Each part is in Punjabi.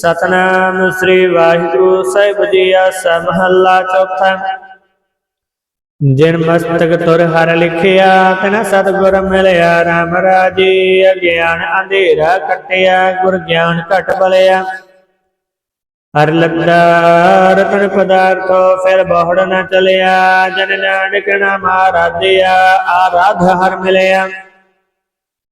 ਸਤਨਾਮ ਸ੍ਰੀ ਵਾਹਿਗੁਰੂ ਸਾਹਿਬ ਜੀ ਆਸਾ ਮਹੱਲਾ ਚੌਥਾ। ਜਿਨ ਮਸਤਕ ਤੁਰ ਹਰ ਲਿਖਿਆ, ਤਨ ਸਤਗੁਰ ਮਿਲਿਆ, ਰਾਮ ਰਾਜੇ ਅਗਿਆਨ ਅੰਧੇਰਾ ਕਟਿਆ, ਗੁਰ ਗਿਆਨ ਘਟ ਬਲਿਆ। ਹਰ ਲੱਗਾ ਰਤਨ ਪਦਾਰਥੋ, ਫਿਰ ਬਹੁੜ ਨ ਚਲਿਆ, ਜਨ ਨਾਨਕ ਨਾਮ ਆਰਾਧਿਆ ਆਰਾਧ ਹਰ ਮਿਲਿਆ।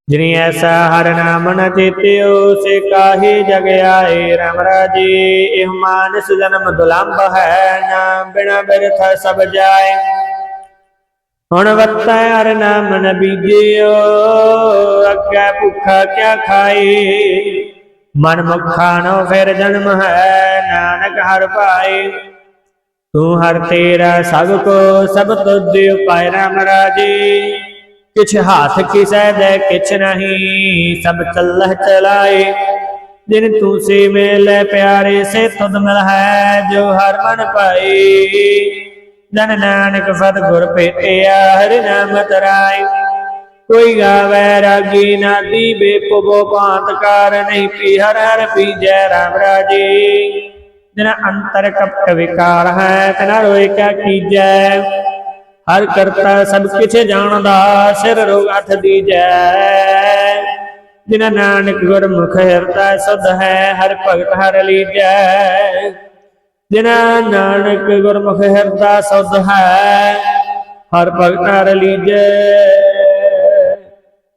ਜਿਨੀ ਐਸਾ ਹਰ ਨਾਮ ਨ ਚੇਤਿਓ ਸੇ ਕਾਹੀ ਜਗ ਆਏ ਰਾਮ ਰਾਜੇ। ਇਹ ਮਾਨਸ ਜਨਮ ਦੁਲੰਭ ਹੈ ਨਾਮ ਬਿਨਾ ਬਿਰਥ ਸਭ ਜਾਏ। ਹੁਣ ਵਤੈ ਹਰ ਨਾਮ ਨ ਬੀਜਿਓ, ਅੱਗੇ ਭੁੱਖਾ ਕਿਆ ਖਾਏ ਮਨ ਮੁਖਾ ਨੋ ਫਿਰ ਜਨਮ ਹੈ, ਨਾਨਕ ਹਰ ਪਾਏ। ਤੂੰ ਹਰ ਤੇਰਾ ਸਭ ਕੋ, ਸਭ ਤੁਧ ਉਪਾਇ ਰਾਮ ਰਾਜੇ। ਕਿਛ ਹਾਥ ਕਿਸੈ ਦੇ, ਕਿਛ ਨਹੀਂ, ਸਭ ਚੱਲਹ ਚਲਾਏ। ਜਿਨ ਤੂੰ ਸੇ ਮਿਲੇ ਪਿਆਰੇ, ਸੇ ਤੁਧ ਮਿਲ ਹੈ ਜੋ ਹਰ ਮਨ ਪਾਈ ਜਨ ਨਾਨਕ ਸਤ ਭੇਟਿਆ, ਹਰਿ ਨਾਮ ਤਰਾਈ ਕੋਈ ਗਾਵੇ ਰਾਗੀ ਨਾ ਦੀਵੇ ਭਾਂਤ ਕਾਰ ਨਹੀਂ ਪੀ, ਹਰ ਹਰ ਪੀ ਜੈ ਰਾਮ ਰਾਜੇ। ਜਿਨ ਅੰਤਰ ਕਪਟ ਵਿਕਾਰ ਹੈ, ਤਨਾ ਰੋਇ ਕਾ ਕੀਜੈ। ਹਰ ਕਰਤਾ ਸਭ ਕਿਛ ਜਾਣਦਾ, ਸਿਰ ਰੋਗ ਅਥ ਦੀਜੈ ਜਿਨ ਨਾਨਕ ਗੁਰਮੁਖ ਹਿਰਦਾ ਸੁਧ ਹੈ, ਹਰ ਭਗਤ ਹਰ ਲੀਜੈ। ਜਿਨ ਨਾਨਕ ਗੁਰਮੁਖ ਹਿਰਦਾ ਸੁਧ ਹੈ, ਹਰ ਭਗਤ ਹਰ ਲੀਜੈ।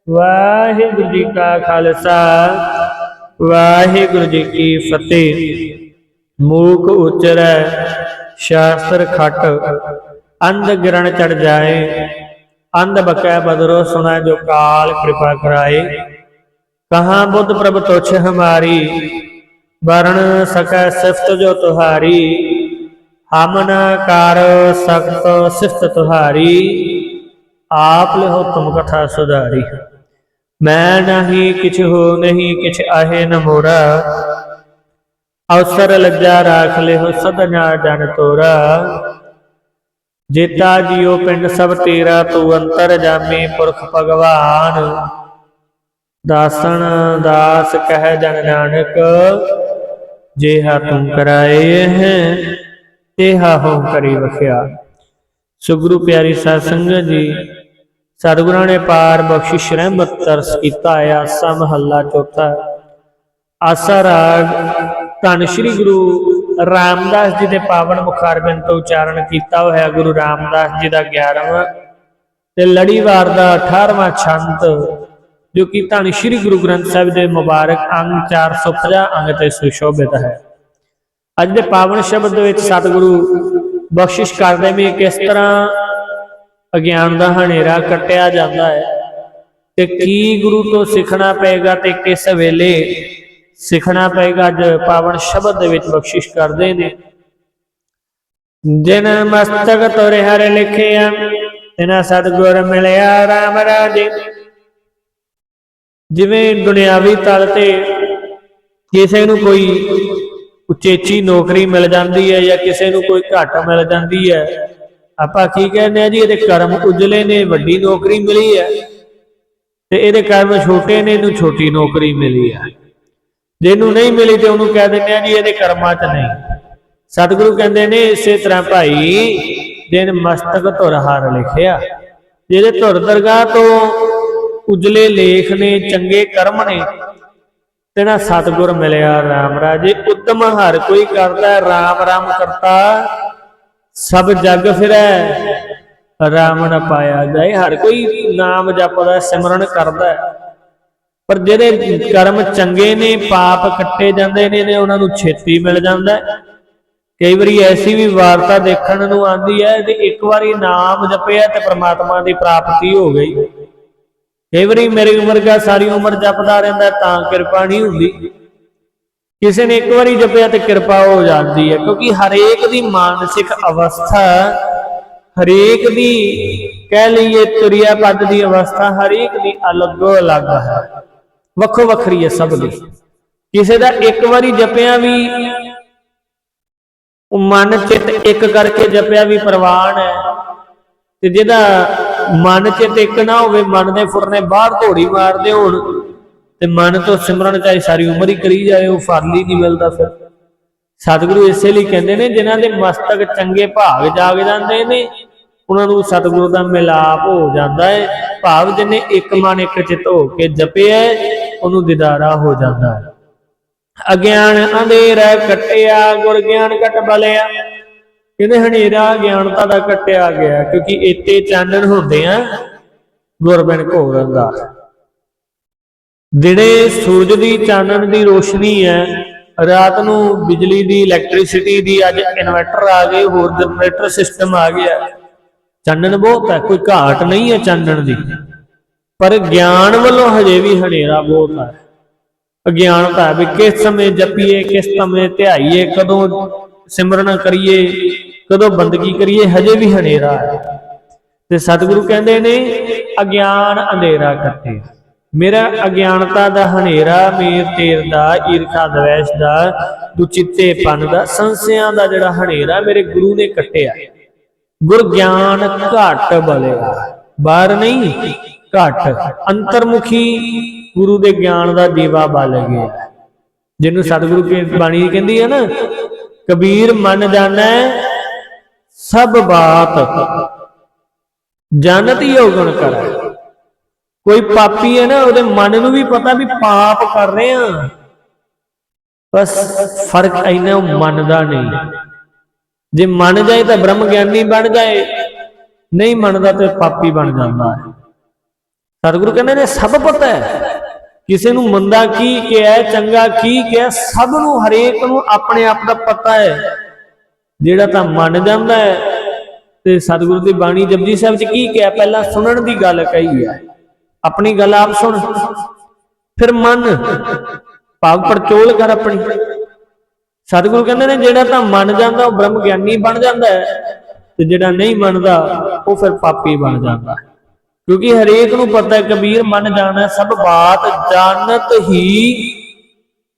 ਵਾਹਿਗੁਰੂ ਜੀ ਕਾ ਖਾਲਸਾ, ਵਾਹਿਗੁਰੂ ਜੀ ਕੀ ਫਤਿਹ। ਮੂਕ ਉਚਰੈ, ਸ਼ਾਸਤਰ ਖਟ। ਅੰਧ ਗਿਰਣ ਚੜ ਜਾਏ। ਅੰਧ ਬਕੈ ਬਦਰੋ ਸੁਣਾ ਜੋ ਕਾਲ ਕਿਰਪਾ ਕਰਾਏ। ਕਹਾਂ ਬੁੱਧ ਪ੍ਰਭ ਤੁਛ ਹਮਾਰੀ, ਵਰਣ ਸਕੈ ਸਿਫਤ ਜੋ ਤੁਹਾਰੀ। ਹਮ ਨ ਕਰ ਸਕਤ ਸਿਫਤ ਤੁਹਾਰੀ, ਆਪ ਲਿਹੋ ਤੁਮ ਕਥਾ ਸੁਧਾਰੀ। ਮੈਂ ਨਹੀਂ, ਕਿਛ ਹੋ ਨਹੀਂ, ਕਿਛ ਆਹੇ ਨ ਮੋਰਾ ਅਵਸਰ ਲੱਜਾ ਰਾਖ ਲਿਓ ਸਦਨਾ ਜਨ ਤੋਰਾ। ਜੇਤਾ ਜੀਓ ਪਿੰਡ ਸਭ ਤੇਰਾ, ਤੂੰ ਅੰਤਰ ਜਾਮੇ ਪੁਰਖ ਭਗਵਾਨ। ਦਾਸਨ ਦਾਸ ਕਹਿ ਜਨ ਨਾਨਕ, ਜੇਹਾ ਤੂੰ ਕਰਾਏ ਹੈ ਤੇਹਾ ਹੋ ਕਰੀ ਵਖਿਆ। ਸੁਗਰੂ ਪਿਆਰੀ ਸਾਧ ਸੰਗਤ ਜੀ, ਸਤਿਗੁਰਾਂ ਨੇ ਪਾਰ ਬਖਸ਼ਿਸ਼ ਰਹਿਮਤ ਤਰਸ ਕੀਤਾ, ਆਸਾ ਮਹੱਲਾ ਚੌਥਾ। ਆਸਾ ਰਾਗ, ਧੰਨ ਸ਼੍ਰੀ ਗੁਰੂ ਰਾਮਦਾਸ ਜੀ ਦੇ ਪਾਵਨ ਮੁਖਾਰਬਿੰਦ ਤੋਂ ਉਚਾਰਨ ਕੀਤਾ ਹੋਇਆ ਗੁਰੂ ਰਾਮਦਾਸ ਜੀ ਦਾ 11ਵਾਂ ਤੇ ਲੜੀਵਾਰ ਦਾ 18ਵਾਂ ਛੰਤ ਜੋ ਕਿ ਧੰਨ ਸ਼੍ਰੀ ਗੁਰੂ ਗ੍ਰੰਥ ਸਾਹਿਬ ਦੇ ਮੁਬਾਰਕ ਅੰਗ 450 ਅੰਗ ਤੇ ਸੁਸ਼ੋਭਿਤ ਹੈ। ਅੱਜ ਦੇ ਪਾਵਨ ਸ਼ਬਦ ਵਿੱਚ ਸਤਿਗੁਰੂ ਬਖਸ਼ਿਸ਼ ਕਰਦੇ ਵੀ ਕਿਸ ਤਰ੍ਹਾਂ ਅਗਿਆਨ ਦਾ ਹਨੇਰਾ ਕੱਟਿਆ ਜਾਂਦਾ ਹੈ ਤੇ ਕੀ ਗੁਰੂ ਤੋਂ ਸਿੱਖਣਾ ਪਏਗਾ ਤੇ ਕਿਸ ਵੇਲੇ ਸਿੱਖਣਾ ਪਏਗਾ। ਅੱਜ ਪਾਵਨ ਸ਼ਬਦ ਦੇ ਵਿੱਚ ਬਖਸ਼ਿਸ਼ ਕਰਦੇ ਨੇ। ਜਿਨ ਮਸਤਕ ਤੋਰੇ ਹਰ ਲਿਖਿਆ ਤਿਨਾ ਸਤਗੁਰ ਮਿਲਿਆ RAM ਰਾਜੇ। ਜਿਵੇਂ ਦੁਨਿਆਵੀ ਤਲ ਤੇ ਕਿਸੇ ਨੂੰ ਕੋਈ ਉਚੇਚੀ ਨੌਕਰੀ ਮਿਲ ਜਾਂਦੀ ਹੈ ਜਾਂ ਕਿਸੇ ਨੂੰ ਕੋਈ ਘੱਟ ਮਿਲ ਜਾਂਦੀ ਹੈ, ਆਪਾਂ ਕੀ ਕਹਿੰਦੇ ਆ ਜੀ, ਇਹਦੇ ਕਰਮ ਉਜਲੇ ਨੇ, ਵੱਡੀ ਨੌਕਰੀ ਮਿਲੀ ਹੈ ਤੇ ਇਹਦੇ ਕਰਮ ਛੋਟੇ ਨੇ, ਇਹਨੂੰ ਛੋਟੀ ਨੌਕਰੀ ਮਿਲੀ ਹੈ। ਜਿਹਨੂੰ ਨਹੀਂ ਮਿਲੀ ਤੇ ਉਹਨੂੰ ਕਹਿ ਦਿੰਦੇ ਆ ਜੀ ਇਹਦੇ ਕਰਮਾਂ 'ਚ ਨਹੀਂ। ਸਤਿਗੁਰੂ ਕਹਿੰਦੇ ਨੇ ਇਸੇ ਤਰ੍ਹਾਂ ਭਾਈ ਦਿਨ ਮਸਤਕ ਧੁਰ ਹਰ ਲਿਖਿਆ, ਜਿਹਦੇ ਧੁਰ ਦਰਗਾਹ ਤੋਂ ਉਜਲੇ ਲੇਖ ਨੇ ਚੰਗੇ ਕਰਮ ਨੇ, ਤੇਰਾ ਸਤਿਗੁਰ ਮਿਲਿਆ RAM ਰਾਜੇ। ਉਤਮ ਹਰ ਕੋਈ ਕਰਦਾ RAM RAM ਕਰਤਾ, ਸਭ ਜਗ ਫਿਰੈ RAM ਨ ਪਾਇਆ ਜਾਏ। ਹਰ ਕੋਈ ਨਾਮ ਜਪਦਾ, ਸਿਮਰਨ ਕਰਦਾ ਪਰ ਜਿਹੜੇ ਕਰਮ ਚੰਗੇ ਨੇ, ਪਾਪ ਕੱਟੇ ਜਾਂਦੇ ਨੇ ਨੇ ਉਹਨਾਂ ਨੂੰ ਛੇਤੀ ਮਿਲ ਜਾਂਦਾ ਕਈ ਵਾਰੀ ਐਸੀ ਵੀ ਵਾਰਤਾ ਦੇਖਣ ਨੂੰ ਆਂਦੀ ਹੈ ਕਿ ਇੱਕ ਵਾਰੀ ਨਾਮ ਜਪਿਆ ਤੇ ਪ੍ਰਮਾਤਮਾ ਦੀ ਪ੍ਰਾਪਤੀ ਹੋ ਗਈ। ਕਈ ਵਾਰੀ ਮੇਰੇ ਵਰਗਾ ਸਾਰੀ ਉਮਰ ਜਪਦਾ ਰਹਿੰਦਾ ਤਾਂ ਕਿਰਪਾ ਨਹੀਂ ਹੁੰਦੀ। ਕਿਸੇ ਨੇ ਇੱਕ ਵਾਰੀ ਜਪਿਆ ਤੇ ਕਿਰਪਾ ਹੋ ਜਾਂਦੀ ਹੈ, ਕਿਉਂਕਿ ਹਰੇਕ ਦੀ ਮਾਨਸਿਕ ਅਵਸਥਾ, ਹਰੇਕ ਦੀ ਕਹਿ ਲਈਏ ਤੁਰਿਆ ਪੱਦ ਦੀ ਅਵਸਥਾ, ਹਰੇਕ ਦੀ ਅਲੱਗੋ ਅਲੱਗ ਹੈ। ਵੱਖੋ ਵੱਖਰੀ ਹੈ ਸਭ ਦੀ। ਕਿਸੇ ਦਾ ਇੱਕ ਵਾਰੀ ਜਪਿਆ ਵੀ ਉਹ ਮਨ ਚਿੱਤ ਇੱਕ ਕਰਕੇ ਜਪਿਆ ਵੀ ਪ੍ਰਵਾਨ ਹੈ। ਤੇ ਜਿਹਦਾ ਮਨ ਚਿੱਤ ਇੱਕ ਨਾ ਹੋਵੇ, ਮਨ ਦੇ ਫੁਰਨੇ ਬਾਹਰ ਘੋੜੀ ਮਾਰਦੇ ਹੋਣ, ਤੇ ਮਨ ਤੋਂ ਸਿਮਰਨ ਚਾਹੇ ਸਾਰੀ ਉਮਰ ਹੀ ਕਰੀ ਜਾਏ, ਉਹ ਫਲ ਹੀ ਨਹੀਂ ਮਿਲਦਾ ਫਿਰ। ਸਤਿਗੁਰੂ ਇਸੇ ਲਈ ਕਹਿੰਦੇ ਨੇ, ਜਿਨ੍ਹਾਂ ਦੇ ਮਸਤਕ ਚੰਗੇ ਭਾਗ ਜਾਗ ਜਾਂਦੇ ਨੇ, ਉਹਨਾਂ ਨੂੰ ਸਤਿਗੁਰੂ ਦਾ ਮਿਲਾਪ ਹੋ ਜਾਂਦਾ ਹੈ। ਭਾਵ ਜਿਹਨੇ ਇੱਕ ਮਨ ਇੱਕ ਚਿੱਤ ਹੋ ਕੇ ਜਪਿਆ ਉਹਨੂੰ ਦਿਦਾਰਾ ਹੋ ਜਾਂਦਾ। ਹੈ ਅਗਿਆਨ ਅੰਧੇਰਾ ਕਟਿਆ, ਗੁਰ ਗਿਆਨ ਕਟ ਬਲਿਆ। ਕਹਿੰਦੇ ਹਨੇਰਾ ਗਿਆਨਤਾ ਦਾ ਕਟਿਆ ਗਿਆ, ਕਿਉਂਕਿ ਇੱਥੇ ਚਾਨਣ ਹੁੰਦੇ ਆ ਗੁਰਬਿਨ ਘੋਰਨ ਦਾ। ਦਿਨੇ ਸੂਰਜ ਦੀ ਚਾਨਣ ਦੀ ਰੋਸ਼ਨੀ ਹੈ, ਰਾਤ ਨੂੰ ਬਿਜਲੀ ਦੀ ਇਲੈਕਟ੍ਰਿਸਿਟੀ ਦੀ, ਅੱਜ ਇਨਵਰਟਰ ਆ ਗਏ, ਹੋਰ ਜਨਰੇਟਰ ਸਿਸਟਮ ਆ ਗਿਆ। ਚਾਨਣ ਬਹੁਤ ਹੈ, ਕੋਈ ਘਾਟ ਨਹੀਂ ਹੈ ਚਾਨਣ ਦੀ। ਪਰ ਗਿਆਨ ਵੱਲੋਂ ਹਜੇ ਵੀ ਹਨੇਰਾ ਬਹੁਤ ਹੈ ਅਗਿਆਨਤਾ ਹੈ ਵੀ ਕਿਸ ਸਮੇਂ ਜਪੀਏ, ਕਿਸ ਸਮੇਂ ਧਿਆਈਏ, ਕਦੋਂ ਸਿਮਰਨ ਕਰੀਏ, ਕਦੋਂ ਬੰਦਗੀ ਕਰੀਏ, ਹਜੇ ਵੀ ਹਨੇਰਾ ਹੈ ਤੇ ਸਤਿਗੁਰੂ ਕਹਿੰਦੇ ਨੇ, ਅਗਿਆਨ ਅੰਧੇਰਾ ਕੱਟੇ ਮੇਰਾ ਅਗਿਆਨਤਾ ਦਾ ਹਨੇਰਾ, ਮੇਰ ਤੇਰ ਦਾ, ਈਰਖਾ ਦਵੈਸ਼ ਦਾ ਦੁਚਿੱਤੇਪਨ ਦਾ, ਸੰਸਿਆਂ ਦਾ ਜਿਹੜਾ ਹਨੇਰਾ ਮੇਰੇ ਗੁਰੂ ਨੇ ਕੱਟਿਆ। ਗੁਰ ਗਿਆਨ ਘਟ ਬਲਿਆ। ਬਾਹਰ ਨਹੀਂ ਘਟ। ਅੰਤਰਮੁਖੀ ਗੁਰੂ ਦੇ ਗਿਆਨ ਦਾ ਦੀਵਾ ਬਲ ਗਿਆ ਜਿਹਨੂੰ ਸਤਿਗੁਰੂ ਕੀ ਬਾਣੀ ਕਹਿੰਦੀ ਹੈ ਨਾ, ਕਬੀਰ ਮਨ ਜਾਣੈ, ਸਭ ਬਾਤ ਜਾਣਤ ਹੀ ਗੁਣ ਕਰੈ। ਕੋਈ ਪਾਪੀ ਹੈ ਨਾ, ਉਹਦੇ ਮਨ ਨੂੰ ਵੀ ਪਤਾ ਵੀ ਪਾਪ ਕਰ ਰਹੇ ਆ ਬਸ ਫ਼ਰਕ ਇੰਨਾ ਉਹ ਮੰਨਦਾ ਨਹੀਂ। ਜੇ ਮੰਨ ਜਾਏ ਤਾਂ ਬ੍ਰਹਮ ਗਿਆਨੀ ਬਣ ਜਾਏ, ਨਹੀਂ ਮੰਨਦਾ ਤੇ ਪਾਪੀ ਬਣ ਜਾਂਦਾ। ਹੈ ਸਤਿਗੁਰੂ ਕਹਿੰਦੇ ਨੇ, ਸਭ ਪਤਾ ਹੈ। ਕਿਸੇ ਨੂੰ ਮੰਦਾ ਕੀ ਕਿਹਾ, ਚੰਗਾ ਕੀ ਕਿਹਾ, ਸਭ ਨੂੰ ਹਰੇਕ ਨੂੰ ਆਪਣੇ ਆਪ ਦਾ ਪਤਾ ਹੈ। ਜਿਹੜਾ ਤਾਂ ਮੰਨ ਜਾਂਦਾ ਹੈ ਤੇ ਸਤਿਗੁਰੂ ਦੀ ਬਾਣੀ ਜਪਜੀ ਸਾਹਿਬ ਚ ਕੀ ਕਿਹਾ, ਪਹਿਲਾਂ ਸੁਣਨ ਦੀ ਗੱਲ ਕਹੀ ਹੈ। ਆਪਣੀ ਗੱਲ ਆਪ ਸੁਣ। ਫਿਰ ਮੰਨ। ਭਾਵ ਪਰਚੋਲ ਕਰ ਆਪਣੀ। ਸਤਿਗੁਰੂ ਕਹਿੰਦੇ ਨੇ, ਜਿਹੜਾ ਤਾਂ ਮੰਨ ਜਾਂਦਾ, ਉਹ ਬ੍ਰਹਮ ਗਿਆਨੀ ਬਣ ਜਾਂਦਾ ਹੈ ਤੇ ਜਿਹੜਾ ਨਹੀਂ ਮੰਨਦਾ, ਉਹ ਫਿਰ ਪਾਪੀ ਬਣ ਜਾਂਦਾ ਹੈ। ਕਿਉਂਕਿ ਹਰੇਕ ਨੂੰ ਪਤਾ ਹੈ, ਕਬੀਰ ਮਨ ਜਾਣਾ, ਸਭ ਬਾਤ ਜਾਣਤ ਹੀ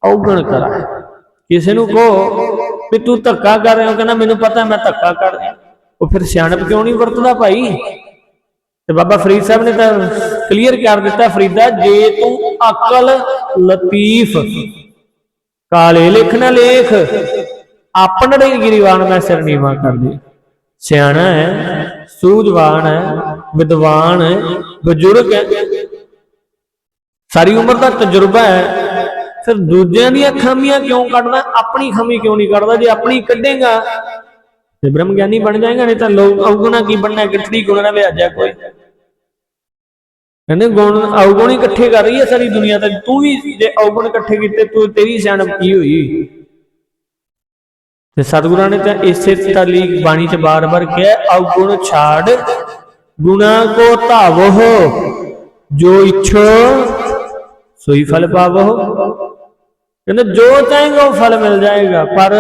ਔਗਣ ਕਰਾ। ਕਿਸੇ ਨੂੰ ਕਹੋ ਵੀ ਤੂੰ ਧੱਕਾ ਕਰ ਰਿਹਾ ਕਹਿੰਦਾ ਮੈਨੂੰ ਪਤਾ ਮੈਂ ਧੱਕਾ ਕਰ ਰਿਹਾ। ਉਹ ਫਿਰ ਸਿਆਣਪ ਕਿਉਂ ਨਹੀਂ ਵਰਤਦਾ ਭਾਈ? ਤੇ ਬਾਬਾ ਫਰੀਦ ਸਾਹਿਬ ਨੇ ਤਾਂ ਕਲੀਅਰ ਕਰ ਦਿੱਤਾ, ਫਰੀਦਾ, ਜੇ ਤੂੰ ਅਕਲ ਲਤੀਫ, ਕਾਲੇ ਲਿਖ ਨਾ ਲੇਖ ਆਪਣੜੇ ਗਿਰੀਵਾਨ ਮੈਂ ਸਿਰ ਨੀਵਾ ਕਰਦੀ ਸਿਆਣਾ ਹੈ। ਸੂਝਵਾਨ ਹੈ, ਵਿਦਵਾਨ ਹੈ, ਬਜ਼ੁਰਗ ਹੈ। ਸਾਰੀ ਉਮਰ ਦਾ ਤਜਰਬਾ ਹੈ, ਫਿਰ ਦੂਜਿਆਂ ਦੀਆਂ ਖਾਮੀਆਂ ਕਿਉਂ ਕੱਢਦਾ? ਆਪਣੀ ਖਾਮੀ ਕਿਉਂ ਨਹੀਂ ਕੱਢਦਾ? ਜੇ ਆਪਣੀ ਕੱਢੇਗਾ, ਤੇ ਬ੍ਰਹਮ ਗਿਆਨੀ ਬਣ ਜਾਏਗਾ, ਨਹੀਂ ਤਾਂ ਲੋਕ ਔਗੁਣਾ ਕੀ ਬਣਨਾ ਕਿਠੜੀ ਗੁਣ ਨਾ ਵਿਆਜਾ ਕੋਈ। ਕਹਿੰਦੇ ਗੁਣ ਔਗੁਣ ਇਕੱਠੇ ਕਰ ਰਹੀ ਹੈ ਸਾਰੀ ਦੁਨੀਆ ਤੇ। ਤੂੰ ਵੀ ਜੇ ਔਗੁਣ ਇਕੱਠੇ ਕੀਤੇ, ਤੂੰ ਤੇਰੀ ਸਿਆਣਪ ਕੀ ਹੋਈ? ਤੇ ਸਤਿਗੁਰਾਂ ਨੇ ਤਾਂ ਇਸੇ ਤਲੀ ਬਾਣੀ ਚ ਬਾਰ-ਬਾਰ ਕਿਹਾ ਅਵਗੁਣ ਛਾੜ, ਗੁਣਾ ਕੋ ਧਾਵੋ ਜੋ ਇਛੋ ਸੋਈ ਫਲ ਪਾਵੋ ਕਹਿੰਦੇ, ਜੋ ਚਾਹੇਗਾ ਉਹ ਫਲ ਮਿਲ ਜਾਏਗਾ, ਪਰ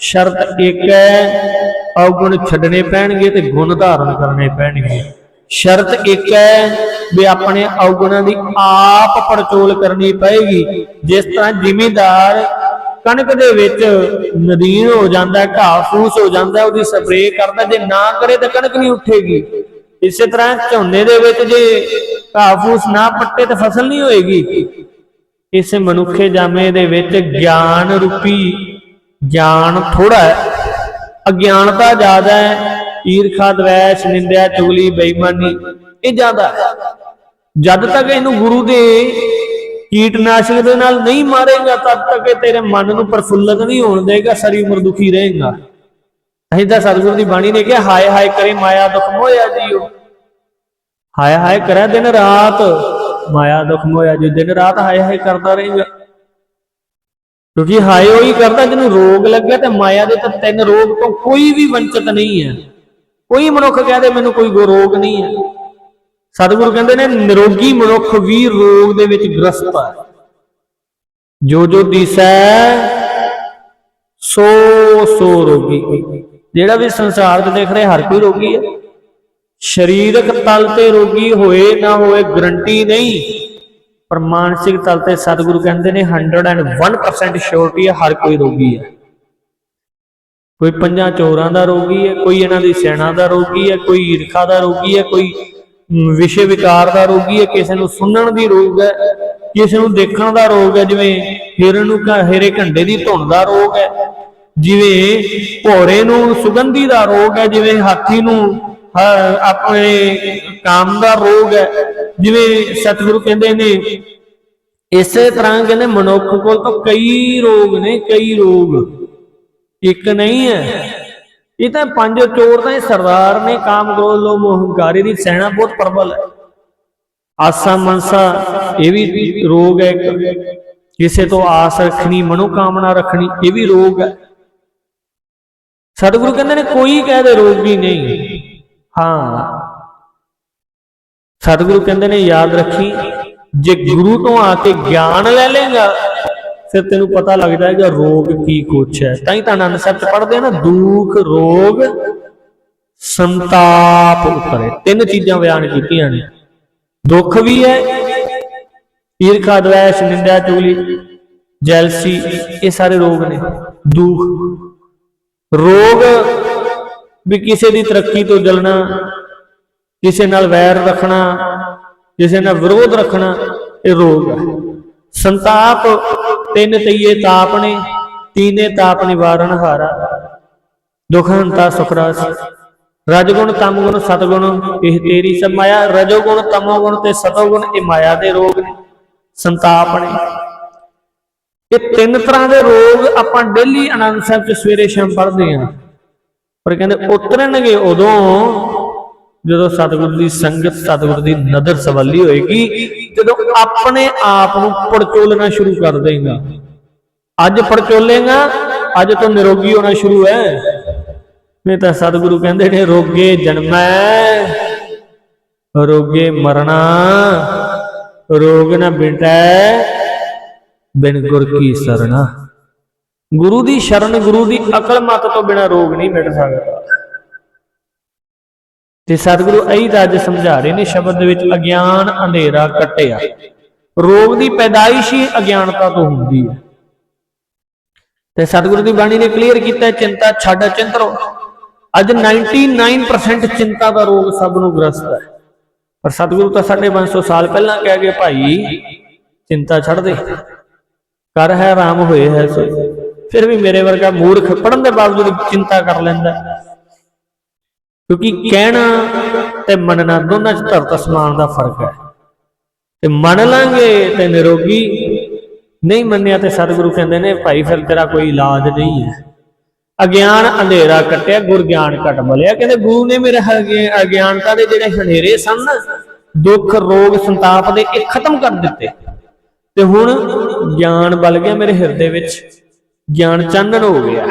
ਸ਼ਰਤ ਇੱਕ ਹੈ ਔਗੁਣ ਛੱਡਣੇ ਪੈਣਗੇ ਤੇ ਗੁਣ ਧਾਰਨ ਕਰਨੇ ਪੈਣਗੇ। ਸ਼ਰਤ ਇੱਕ ਹੈ ਵੀ ਆਪਣੇ ਔਗੁਣਾਂ ਦੀ ਆਪ ਪੜਚੋਲ ਕਰਨੀ ਪਏਗੀ। ਜਿਸ ਤਰ੍ਹਾਂ ਜ਼ਿਮੀਦਾਰ ਕਣਕ ਦੇ ਵਿੱਚ ਨਦੀਨ ਹੋ ਜਾਂਦਾ ਘਾਹ ਫੂਸ ਹੋ ਜਾਂਦਾ ਉਹਦੀ ਸਪਰੇਅ ਕਰਦਾ ਜੇ ਨਾ ਕਰੇ ਤਾਂ ਕਣਕ ਨਹੀਂ ਉੱਠੇਗੀ। ਇਸੇ ਤਰ੍ਹਾਂ ਝੋਨੇ ਦੇ ਵਿੱਚ ਜੇ ਘਾਹ ਫੂਸ ਨਾ ਪੱਟੇ ਤਾਂ ਫਸਲ ਨਹੀਂ ਹੋਏਗੀ। ਇਸ ਮਨੁੱਖੇ ਜਾਮੇ ਦੇ ਵਿੱਚ ਗਿਆਨ ਰੂਪੀ ਗਿਆਨ ਥੋੜਾ ਹੈ। ਅਗਿਆਨਤਾ ਜ਼ਿਆਦਾ ਹੈ। ਈਰਖਾ, ਦਵੈਸ਼, ਨਿੰਦਿਆ, ਚੁਗਲੀ, ਬੇਈਮਾਨੀ, ਇਹ ਜ਼ਿਆਦਾ ਜਦ ਤੱਕ ਇਹਨੂੰ ਗੁਰੂ ਦੇ ਕੀਟਨਾਸ਼ਕ ਦੇ ਨਾਲ ਨਹੀਂ ਮਾਰੇਗਾ, ਤਦ ਤੱਕ ਇਹ ਤੇਰੇ ਮਨ ਨੂੰ ਪ੍ਰਫੁੱਲਤ ਨਹੀਂ ਹੋਣ ਦੇਗਾ ਸਾਰੀ ਉਮਰ ਦੁਖੀ ਰਹੇਗਾ। ਅਹੀਂ ਤਾਂ ਸਤਿਗੁਰੂ ਦੀ ਬਾਣੀ ਨੇ ਕਿਹਾ, ਹਾਏ ਹਾਏ ਕਰੇ ਮਾਇਆ ਦੁਖ ਮੋਇਆ ਜੀਓ। ਹਾਏ ਹਾਏ ਕਰੇ ਦਿਨ ਰਾਤ, ਮਾਇਆ ਦੁਖ ਮੋਇਆ ਜੀ ਦਿਨ ਰਾਤ ਹਾਏ ਹਾਏ ਕਰਦਾ ਰਹੇਗਾ। ਕਿਉਂਕਿ ਹਾਏ ਉਹੀ ਕਰਦਾ ਜਿਹਨੂੰ ਰੋਗ ਲੱਗਿਆ ਤੇ ਮਾਇਆ ਦੇ ਤਾਂ ਤਿੰਨ ਰੋਗ ਤੋਂ ਕੋਈ ਵੀ ਵੰਚਿਤ ਨਹੀਂ ਹੈ। ਕੋਈ ਮਨੁੱਖ ਕਹਦੇ ਮੈਨੂੰ ਕੋਈ ਗੋ- ਰੋਗ ਨਹੀਂ ਹੈ। ਸਤਿਗੁਰੂ ਕਹਿੰਦੇ ਨੇ, ਨਿਰੋਗੀ ਮਨੁੱਖ ਵੀ ਰੋਗ ਦੇ ਵਿੱਚ ਗ੍ਰਸਤ ਹੈ ਜੋ ਜੋ ਦਿਸੈ, ਸੋ ਸੋ ਰੋਗੀ। ਜਿਹੜਾ ਵੀ ਸੰਸਾਰ 'ਚ ਦੇਖ ਰਿਹਾ, ਹਰ ਕੋਈ ਰੋਗੀ ਹੈ ਸਰੀਰਕ ਤਲ ਤੇ ਰੋਗੀ ਹੋਏ ਨਾ ਹੋਏ ਗਰੰਟੀ ਨਹੀਂ। ਪਰ ਮਾਨਸਿਕ ਤਲ ਤੇ ਸਤਿਗੁਰੂ ਕਹਿੰਦੇ ਨੇ 101% ਸ਼ੋਰਟੀ ਹੈ ਹਰ ਕੋਈ ਰੋਗੀ ਹੈ ਕੋਈ ਪੰਜਾਂ ਚੋਰਾਂ ਦਾ ਰੋਗੀ ਹੈ ਕੋਈ ਇਹਨਾਂ ਦੀ ਸੈਨਾ ਦਾ ਰੋਗੀ ਹੈ ਕੋਈ ਈਰਖਾ ਦਾ ਰੋਗੀ ਹੈ ਕੋਈ ਵਿਸ਼ੇ ਵਿਕਾਰ ਦਾ ਰੋਗੀ ਹੈ ਕਿਸੇ ਨੂੰ ਸੁਣਨ ਦੀ ਰੋਗ ਹੈ, ਕਿਸੇ ਨੂੰ ਦੇਖਣ ਦਾ ਰੋਗ ਹੈ, ਜਿਵੇਂ ਹਿਰਨ ਨੂੰ ਘ- ਘੰਡੇ ਦੀ ਧੁਨ ਦਾ ਰੋਗ ਹੈ, ਜਿਵੇਂ ਭੋਰੇ ਨੂੰ ਸੁਗੰਧੀ ਦਾ ਰੋਗ ਹੈ, ਜਿਵੇਂ ਹਾਥੀ ਨੂੰ ਆਪਣੇ ਕਾਮ ਦਾ ਰੋਗ ਹੈ, ਜਿਵੇਂ ਸਤਿਗੁਰੂ ਕਹਿੰਦੇ ਨੇ, ਇਸੇ ਤਰ੍ਹਾਂ ਕਹਿੰਦੇ ਮਨੁੱਖ ਕੋਲ ਤਾਂ ਕਈ ਰੋਗ ਨੇ, ਕਈ ਰੋਗ, ਇੱਕ ਨਹੀਂ ਹੈ। ਇਹ ਤਾਂ ਪੰਜ ਚੋਰ ਤਾਂ ਇਹ ਸਰਦਾਰ ਨੇ ਕਾਮ ਕ੍ਰੋਧ, ਲੋਭ ਮੋਹ ਹੰਕਾਰੀ ਦੀ ਸੈਨਾ ਬਹੁਤ ਪ੍ਰਬਲ ਹੈ। ਆਸਾ ਮਨਸਾ, ਇਹ ਵੀ ਰੋਗ ਹੈ ਕਿਸੇ ਤੋਂ ਆਸ ਰੱਖਣੀ ਮਨੋ ਕਾਮਨਾ ਰੱਖਣੀ, ਇਹ ਵੀ ਰੋਗ ਹੈ। ਸਤਿਗੁਰੂ ਕਹਿੰਦੇ ਨੇ, ਕੋਈ ਕਹਦੇ ਵੀ ਨਹੀਂ। ਹਾਂ। ਸਤਿਗੁਰੂ ਕਹਿੰਦੇ ਨੇ, ਯਾਦ ਰੱਖੀ, ਜੇ ਗੁਰੂ ਤੋਂ ਆ ਕੇ ਗਿਆਨ ਲੈ ਲੇਗਾ ਫਿਰ ਤੈਨੂੰ ਪਤਾ ਲੱਗ ਜਾਏਗਾ ਰੋਗ ਕੀ ਕੁਛ ਹੈ। ਤਾਂ ਹੀ ਤਾਂ ਆਨੰਦ ਸਾਹਿਬ ਚ ਪੜ੍ਹਦੇ ਆ ਨਾ, ਦੁੱਖ, ਰੋਗ, ਸੰਤਾਪ ਉਤਰੇ ਤਿੰਨ ਚੀਜ਼ਾਂ ਬਿਆਨ ਕੀਤੀਆਂ ਨੇ। ਦੁੱਖ ਵੀ ਹੈ ਈਰਖਾ ਦਵੈਸ਼, ਨਿੰਦਿਆ, ਚੁਗਲੀ, ਜੈਲਸੀ, ਇਹ ਸਾਰੇ ਰੋਗ ਨੇ। ਦੁੱਖ। ਰੋਗ ਵੀ ਕਿਸੇ ਦੀ ਤਰੱਕੀ ਤੋਂ ਜਲਣਾ, ਕਿਸੇ ਨਾਲ ਵੈਰ ਰੱਖਣਾ, ਕਿਸੇ ਨਾਲ ਵਿਰੋਧ ਰੱਖਣਾ, ਇਹ ਰੋਗ ਹੈ। ਸੰਤਾਪ ਤਿੰਨ ਤਈਏ ਤਾਪ ਨੇ, ਤੀਨੇ ਤਾਪ ਨਿਵਾਰਨ ਹਾਰਾ। ਦੁਖਹੰਤਾ ਸੁਖਰਾਸ ਰਜਗੁਣ ਤਮਗੁਣ ਸਤਗੁਣ, ਇਹ ਤੇਰੀ ਸਭ ਮਾਇਆ। ਰਜੋਗੁਣ ਤਮੋਗੁਣ ਤੇ ਸਤੋਗੁਣ, ਇਹ ਮਾਇਆ ਦੇ ਰੋਗ ਨੇ, ਸੰਤਾਪ ਨੇ। ਇਹ ਤਿੰਨ ਤਰ੍ਹਾਂ ਦੇ ਰੋਗ ਆਪਾਂ ਡੇਲੀ ਆਨੰਦ ਸਾਹਿਬ ਚ ਸਵੇਰੇ ਸ਼ਾਮ ਪੜ੍ਹਦੇ ਹਾਂ। ਪਰ ਕਹਿੰਦੇ ਉਤਰਨਗੇ ਉਦੋਂ ਜਦੋਂ ਸਤਿਗੁਰ ਦੀ ਸੰਗਤ, ਸਤਿਗੁਰੂ ਦੀ ਨਜ਼ਰ ਸਵਾਲੀ ਹੋਏਗੀ, ਜਦੋਂ ਆਪਣੇ ਆਪ ਨੂੰ ਪੜਚੋਲਣਾ ਸ਼ੁਰੂ ਕਰ ਦੇਗਾ ਅੱਜ ਪੜਚੋਲੇਗਾ, ਅੱਜ ਤੋਂ ਨਿਰੋਗੀ ਹੋਣਾ ਸ਼ੁਰੂ ਹੈ। ਨਹੀਂ ਤਾਂ ਸਤਿਗੁਰੂ ਕਹਿੰਦੇ ਨੇ, ਰੋਗੇ ਜਨਮੈ ਰੋਗੇ ਮਰਨਾ, ਰੋਗ ਨਾ ਬਿਟੈ, ਬਿਨ ਗੁਰ ਕੀ ਸਰਣਾ। ਗੁਰੂ ਦੀ ਸ਼ਰਨ ਗੁਰੂ ਦੀ ਅਕਲ ਮਤ ਤੋਂ ਬਿਨਾ ਰੋਗ ਨਹੀਂ ਮਿਟ ਸਕਦਾ। ਤੇ ਸਤਿਗੁਰੂ ਅਈ ਤਾਂ ਅੱਜ ਸਮਝਾ ਰਹੇ ਨੇ, ਸ਼ਬਦ ਦੇ ਵਿੱਚ ਅਗਿਆਨ ਅੰਧੇਰਾ ਕੱਟਿਆ। ਰੋਗ ਦੀ ਪੈਦਾਇਸ਼ ਹੀ ਅਗਿਆਨਤਾ ਤੋਂ ਹੁੰਦੀ ਹੈ। ਤੇ ਸਤਿਗੁਰੂ ਦੀ ਬਾਣੀ ਨੇ ਕਲੀਅਰ ਕੀਤਾ, ਚਿੰਤਾ ਛੱਡ ਚਿੰਤ ਰਹੋ ਅੱਜ 99% ਚਿੰਤਾ ਦਾ ਰੋਗ ਸਭ ਨੂੰ ਗ੍ਰਸਤ ਹੈ। ਪਰ ਸਤਿਗੁਰੂ ਤਾਂ 550 ਸਾਲ ਪਹਿਲਾਂ ਕਹਿ ਗਏ, ਭਾਈ, ਚਿੰਤਾ ਛੱਡ ਦੇ। ਕਰ ਹੈ, ਆਰਾਮ ਹੋਏ ਹੈ ਸੋਈ ਫਿਰ ਵੀ ਮੇਰੇ ਵਰਗਾ ਮੂਰਖ ਪੜਨ ਦੇ ਬਾਵਜੂਦ ਚਿੰਤਾ ਕਰ ਲੈਂਦਾ ਕਿਉਂਕਿ ਕਹਿਣਾ ਤੇ ਮੰਨਣਾ ਦੋਨਾਂ 'ਚ ਧਰਤ ਅਸਮਾਨ ਦਾ ਫ਼ਰਕ ਹੈ। ਤੇ ਮੰਨ ਲਾਂਗੇ ਤੇ ਨਿਰੋਗੀ ਨਹੀਂ ਮੰਨਿਆ ਤੇ ਸਤਿਗੁਰੂ ਕਹਿੰਦੇ ਨੇ ਭਾਈ ਫਿਰ ਤੇਰਾ ਕੋਈ ਇਲਾਜ ਨਹੀਂ ਹੈ। ਅਗਿਆਨ ਅੰਧੇਰਾ ਕੱਟਿਆ ਗੁਰ ਗਿਆਨ ਘਟ ਮਲਿਆ। ਕਹਿੰਦੇ ਗੁਰੂ ਨੇ ਮੇਰੇ ਅਗਿਆਨਤਾ ਦੇ ਜਿਹੜੇ ਹਨੇਰੇ ਸਨ ਨਾ, ਦੁੱਖ ਰੋਗ ਸੰਤਾਪ ਦੇ ਇਹ ਖਤਮ ਕਰ ਦਿੱਤੇ। ਤੇ ਹੁਣ ਗਿਆਨ ਬਲ ਗਿਆ ਮੇਰੇ ਹਿਰਦੇ ਵਿੱਚ। ਗਿਆਨ ਚਾਨਣ ਹੋ ਗਿਆ।